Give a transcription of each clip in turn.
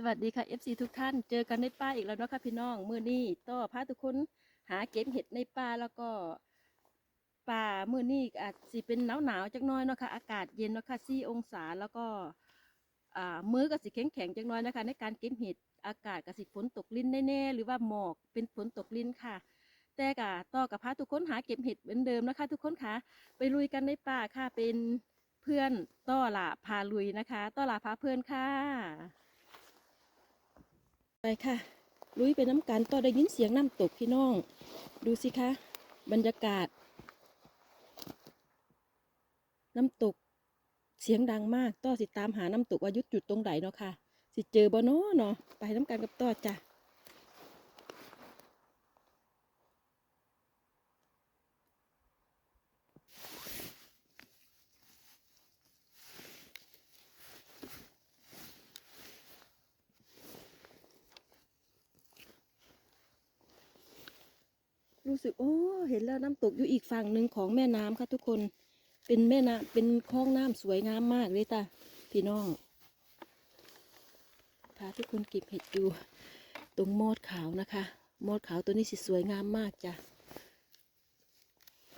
สวัสดีค่ะ FC ทุกท่าน เจอกันในป่าอีกแล้วเนาะค่ะพี่น้อง มื้อนี้ต่อพาทุกคนหาเก็บเห็ดในป่าแล้วก็ป่ามื้อนี้อาจสิเป็นหนาวหนาวๆจักน้อยเนาะค่ะอากาศเย็นเนาะค่ะ4องศาแล้วก็อ่ามือก็สิแข็งแข็งๆจักน้อยนะคะในการเก็บเห็ดอากาศก็สิฝนตกลิ้นแน่ๆหรือว่าหมอกเป็นฝนตกลิ้นค่ะ แต่กะต่อกับพาทุกคนหาเก็บเห็ดเหมือนเดิมนะคะ ทุกคนค่ะ ไปลุยกันในป่าค่ะเป็นเพื่อนต้อล่าพาลุยนะคะ ต้อล่าพาเพื่อนค่ะ ไปค่ะ ลุยไปน้ำกันต่อได้ยินเสียงน้ำตกพี่น้อง ดูสิคะ บรรยากาศ น้ำตกเสียงดังมาก ต่อสิตามหาน้ำตกว่ายุดจุดตรงไหนเนาะค่ะ สิเจอบ่เนาะเนาะไปน้ำกันกับต่อจ้ะ รู้สึกโอ้เห็นแล้วน้ำตกอยู่อีกฝั่งหนึ่งของแม่น้ำค่ะทุกคนเป็นแม่น้ำเป็นคลองน้ำสวยงามมากเลยจ้ะพี่น้องพาทุกคนเก็บเห็ดอยู่ตรงมอดขาวนะคะ มอดขาวตัวนี้สิสวยงามมากจ้ะ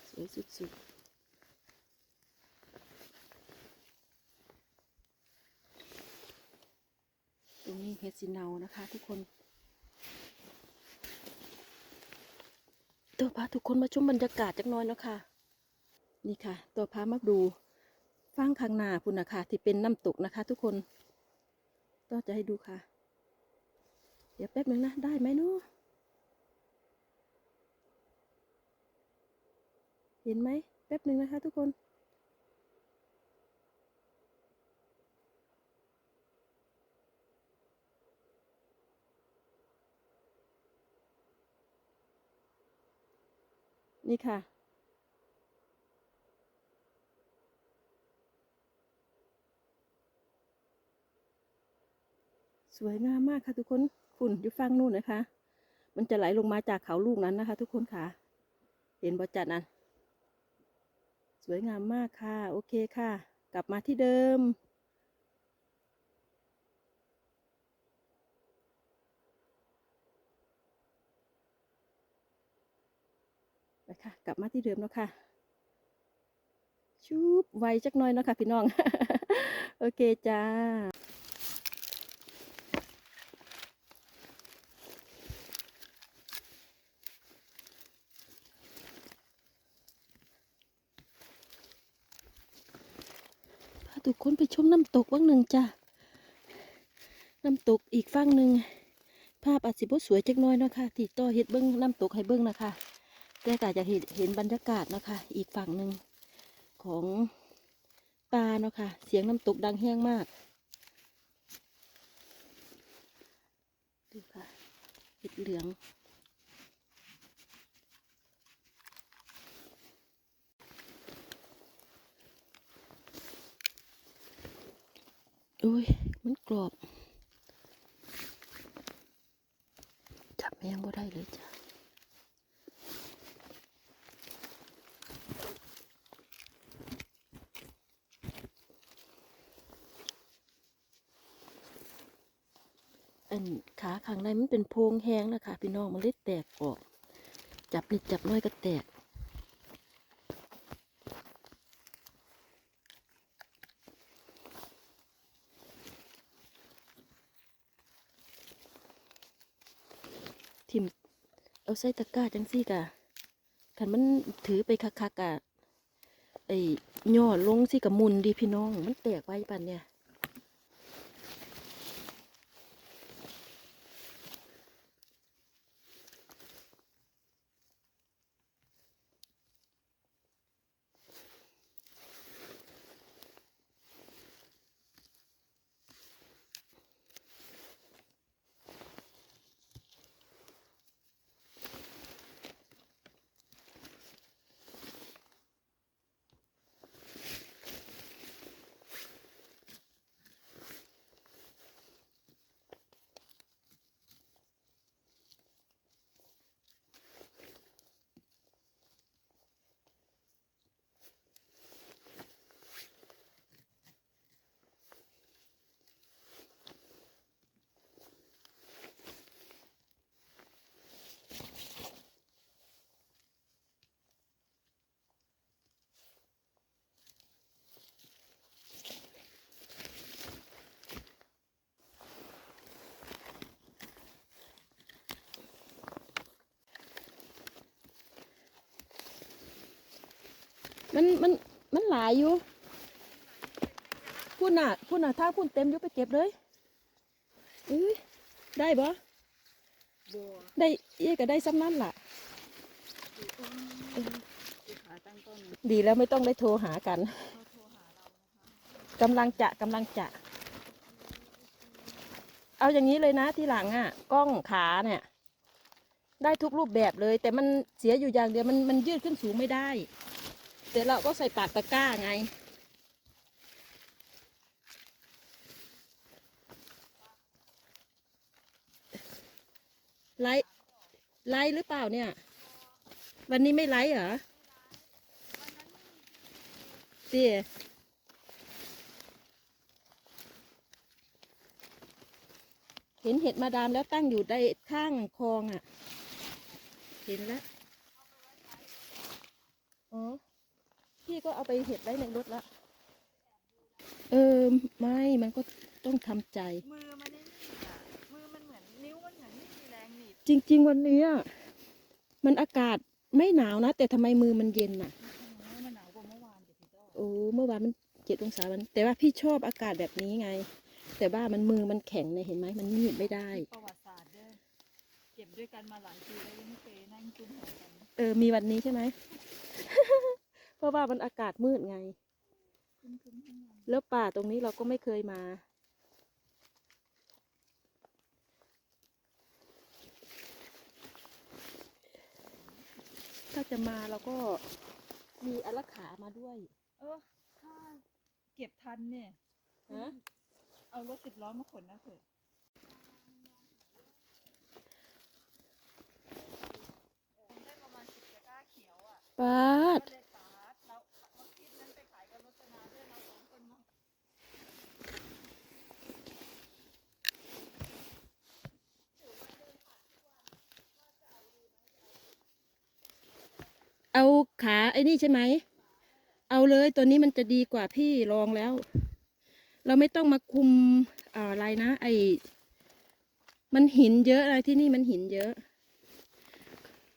สวยสุดๆตรงนี้เห็ดสีเนานะคะทุกคน ตัวพาทุกคนมาชมบรรยากาศจักน้อยเนาะค่ะ นี่ค่ะ ตัวพามาดูฟังข้างหน้าพุ่นนะคะที่เป็นน้ำตกนะคะ ทุกคนก็จะให้ดูค่ะ เดี๋ยวแป๊บหนึ่งนะ ได้ไหมเนาะเห็นไหมแป๊บหนึ่งนะคะ ทุกคน นี่ค่ะ สวยงามมากค่ะทุกคนฝุ่นอยู่ฝั่งนู่นนะคะ มันจะไหลลงมาจากเขาลูกนั้นนะคะ ทุกคนค่ะ เห็นบอจัดนั้น สวยงามมากค่ะ โอเคค่ะ กลับมาที่เดิม ค่ะ กลับมาที่เดิมแล้วค่ะชุบไวจักหน้อยเนาะค่ะ พี่น้อง โอเคจ้าพาทุกคนไปชมน้ำตกบ้างหนึ่งจ้ะน้ำตกอีกฝั่งหนึ่งภาพอาจสิบสวยจักน้อยเนาะค่ะที่ต่อเฮ็ดเบิ้งน้ำตกให้เบิ้งนะคะ แต่ก็จะเห็นเห็นบรรยากาศนะคะ อีกฝั่งหนึ่งของปลาเนาะค่ะ เสียงน้ำตกดังแห้งมากดูค่ะเห็ดเหลือง อุ้ย มันกรอบ จับแมงบ่ได้เลยจ้ะ อันขาข้างในมันเป็นโพรงแห้งนะคะ พี่น้องมันเลยแตกออก จับนิดจับน้อยก็แตก ทิมเอาใส่ตะกร้าจังซี่กะคันมันถือไปคักๆกะไอ้ย่อลงสิกับมุนดีพี่น้อง มันแตกไว้ปันเนี่ย มันมันมันหลายอยู่พุ่นน่ะพุ่นน่ะถ้าพุ่นเต็มอยู่ไปเก็บเลยเอ้ยได้บ่ได้เอ้ยก็ได้ซ้ำนั่นล่ะ ดีแล้วไม่ต้องได้โทรหากันกำลังจะกำลังจะ เอาอย่างนี้เลยนะที่หลังอะ กล้องขาเนี่ย ได้ทุกรูปแบบเลย แต่มันเสียอยู่อย่างเดียวมันมันยืดขึ้นสูงไม่ได้ แต่เราก็ใส่ปากตะกร้าไง ไลฟ์ไลฟ์หรือเปล่าเนี่ย วันนี้ไม่ไลฟ์เหรอเตี้ยเห็นเห็ดมาดามแล้วตั้งอยู่ได้ข้างคลองอะ เห็นแล้วอ๋อ พี่ก็เอาไปเห็ดไว้ในรถละเออไม่มันก็ต้องทำใจ มือมันนี่อะมือมันเหมือนนิ้วมันเหมือนไม่มีแรงหนีบจริง ๆ วันเนี้ยมันอากาศไม่หนาวนะ แต่ทำไมมือมันเย็นอะมือมันหนาวกว่าเมื่อวานเดี๋ยวพี่โจ้โอ้เมื่อวานมันเจ็ดองศามัน แต่ว่าพี่ชอบอากาศแบบนี้ไง แต่ว่ามันมือมันแข็งเนี่ยเห็นไหมมันหนีบไม่ได้ ประวัติศาสตร์เด้อเก็บด้วยกันมาหลายปีแล้วยังไม่เคยนั่งจุ่มหัวกัน เออมีวันนี้ใช่ไหม เพราะว่ามันอากาศมืดไงคุ้มคุ้มทั้งวันแล้วป่าตรงนี้เราก็ไม่เคยมา ถ้าจะมาเราก็มีอารักขามาด้วย เออถ้าเก็บทันเนี่ยฮะเอารถสิบล้อมาขนนะเถอะได้ประมาณสิบตะกร้าเขียวอะ ปาด ก็เลยปาดเราเราคิดนั้นไปขายกับรถนาด้วยเราสองคนมา เอา ขาไอ้นี่ใช่ไหม เอาเลยตัวนี้มันจะดีกว่าพี่ลองแล้ว เราไม่ต้องมาคุมอ่าอะไรนะ ไอมันหินเยอะอะไรที่นี่มันหินเยอะ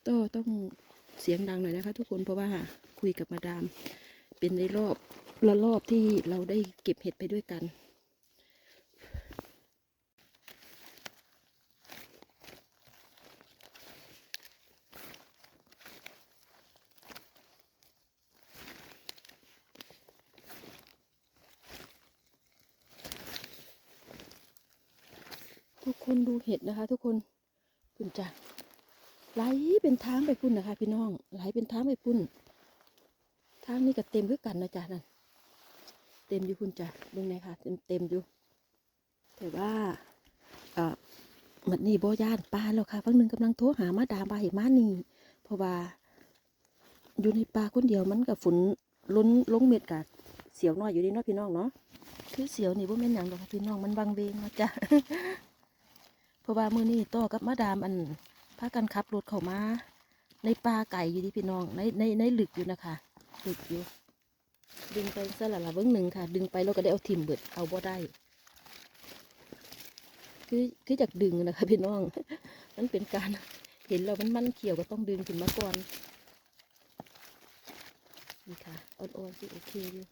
ก็ต้องเสียงดังหน่อยนะคะ ทุกคนเพราะว่าคุยกับมาดาม เป็นในรอบละรอบที่เราได้เก็บเห็ดไปด้วยกัน คนดูเห็ดนะคะ ทุกคนคุณจ้ะไหลเป็นทางไปพุ่นนะคะ พี่น้องไหลเป็นทางไปพุ่นทางนี้ก็เต็มคือกันนะจ๊ะนั่นเต็มอยู่คุณจ้ะเบิ่งไหนคะเต็มเต็มอยู่ แต่ว่าเอ่อมันนี่บ่ย่านปลาแล้วค่ะฝั่งหนึ่งกำลังโทรหามาดามบาเห็มานี่ เพราะว่า อยู่ในป่าคนเดียวมันกับฝนล้นลงเม็ดกับเสียวน้อยอยู่นี่เนาะพี่น้องเนาะคือเสียวนี่บ่แม่นหยังดอกพี่น้องมันบางเบงนะจ้ะ เพราะว่ามื้อนี้ต่อกับมาดามอันพากันขับรถเข้ามา ในป่าไก่อยู่ที่พี่น้องในในในหลึกอยู่นะคะหลึกอยู่ ดึงไปซะละละเบิ้งหนึ่งค่ะ ดึงไปแล้วก็ได้เอาทิ่มเบิดเอาบ่ได้ คือคือจากดึงนะคะพี่น้องมันเป็นการเห็นแล้วมันมันเขียวก็ต้องดึงขึ้นมาก่อนนี่ค่ะอ่อนๆสิโอเคอยู่